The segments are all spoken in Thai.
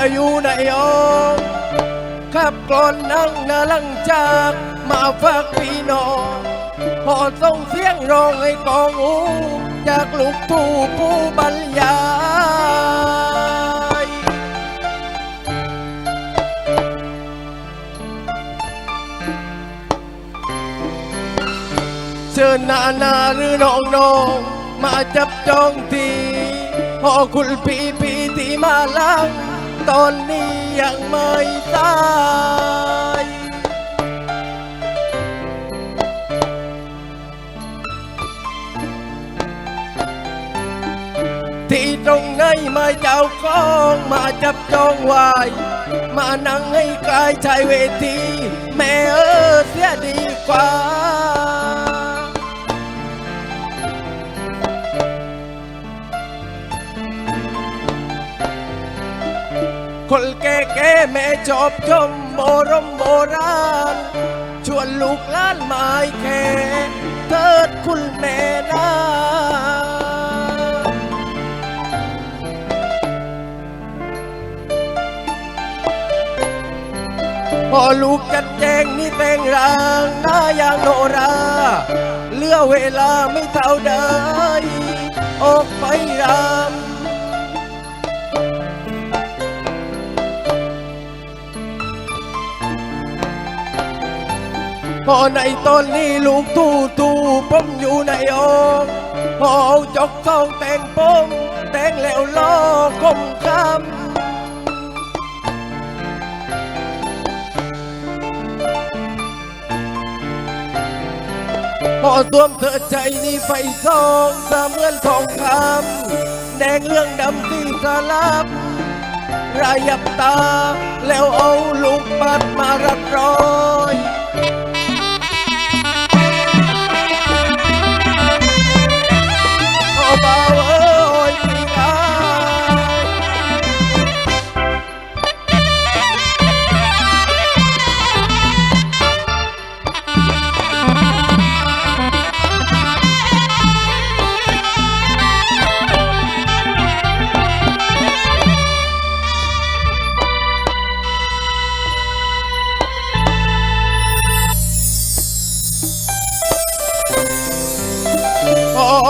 แล้วอยู่ในองค์ขับกลอนนั่งนาลังจากมาฝากพี่น้องพอส่งเสียงร้องให้กองหูจากลูกผู้ผู้บรรยายเชิญนานาหรือน้องน้องมาจับจองทีพอคุณพี่พี่ที่มาลัง ตอนนี้ยังไม่ตายที่ตรงไหนมาเจ้าของมาจับจองไว้มานั่งให้กายชายเวที แม่เออเสียดีกว่า คนแก่แก่แม่ชอบชมโบรมโบราณ ชวนลูกหล้านไม้แค่เทิดคุณแม่นาพอลูกจัดแจงนี่แต่งรางหน้ายางโนราเลือเวลาไม่เท่าใดออกไปรำ พอในตอนนี้ลูกตู้ตู้ผมอยู่ในองค์พอเอาจกทองแต่งผมแต่งแล้วล้อคมคำพอสวมเธอใจนี่ไฟซองเสมือนทองคำแดงเรื่องดำที่สลับระยับตา แล้วเอาลูกปัดมารักร้อย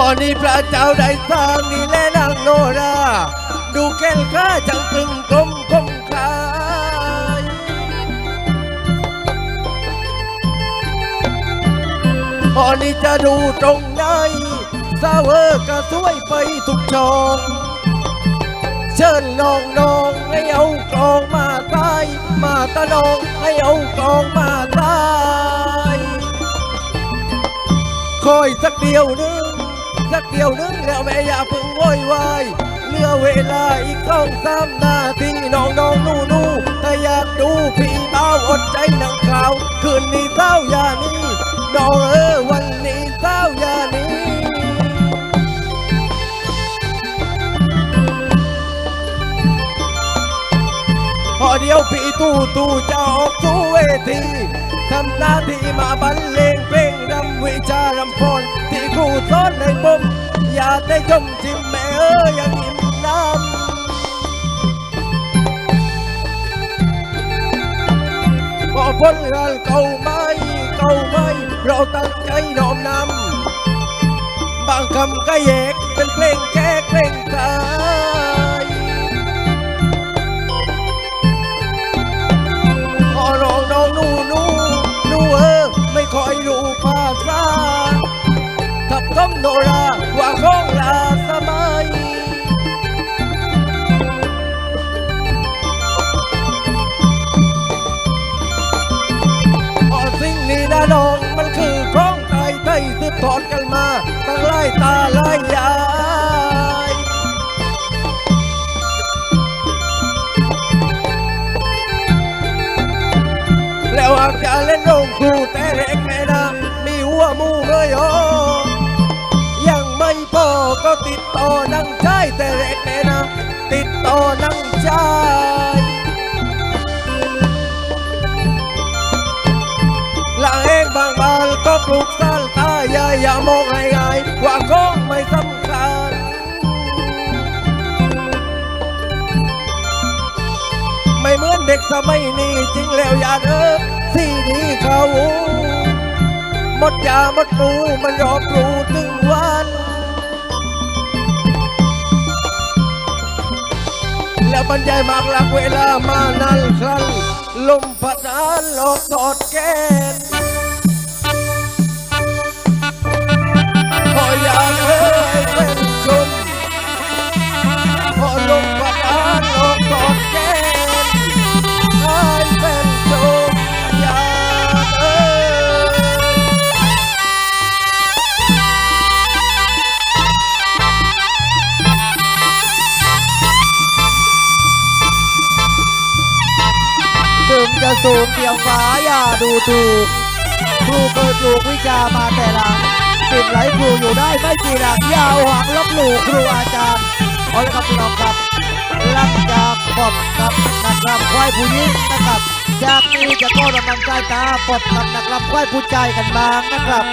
ก่อนนี้พราพอนี่พระเจ้าได้สร้างนี่แลนางโนรา ดูแก้วข้าจังตึงกลมคมคายพอนี่จะดูตรงไหนสาวเออก็สวยไปทุกช่องเชิญน้องน้องให้เอากลองมาตายมาตะนองให้เอากลองมาตายคอยสักเดียวนึง สักเดียวนึงแล้วแม่อย่าเพึ่งโวยวายเหลือเวลาอีกสองสามนาทีน้องน้องนู่นูถ้าอยากดูพี่เบาอดใจหนังขาว คืนนี้เศร้าอย่านี้น้องเออวันนี้เศร้าอย่านี้พอเดียวพี่ตู้ตู้จะออกสู่เวทีทำหน้าที่มาบรรเลงเพลงรำวิชารำพร ที่ครูสอนให้ผมอย่าได้ชมจิมแม่เอ้ยยังอิ่มน้ำพอพ้นงานเก่าไม่เก่าไม่เราตั้งใจน้อมนำบางคำก็แยกเป็นเพลงแก้เพลงกา โนราว่าของลาสมัยอสิ่งนี้นะน้องมันคือของไทยไทยทอดกันมาตั้งไล่ตาไล่ยายแล้วอาจจะเล่นโรงครูแต่ ก็ติดต่อนังใจแต่เล็กแม่นะติดต่อนังใจละเองบางบานก็ปลูกสร้างตายายอย่ามองง่ายๆว่าของไม่สำคัญไม่เหมือนเด็กสมัยนี้จริงแล้วอย่าเด้อที่นี่เขาหมดยาหมดรูมันรอบรูถึง แล้วบรรยายมากหลักเวลามานั่นครั้นลมพัดหานลอกตอดแกน นจะสูงเดียงฟ้าอย่าดูถูกครูเคยปลูกวิชามาแต่หลังติดไหลครูอยู่ได้ไม่กี่หลังยาวหังลบหลู่ครูอาจารย์เอาละครับพี่น้องครับหลังจากปดดกับนักรำควายผู้หญิงนะครับจากนี้จะโตดำเนินใจตาปดดกับนักรำควายผู้ชายกันบ้างนะครับ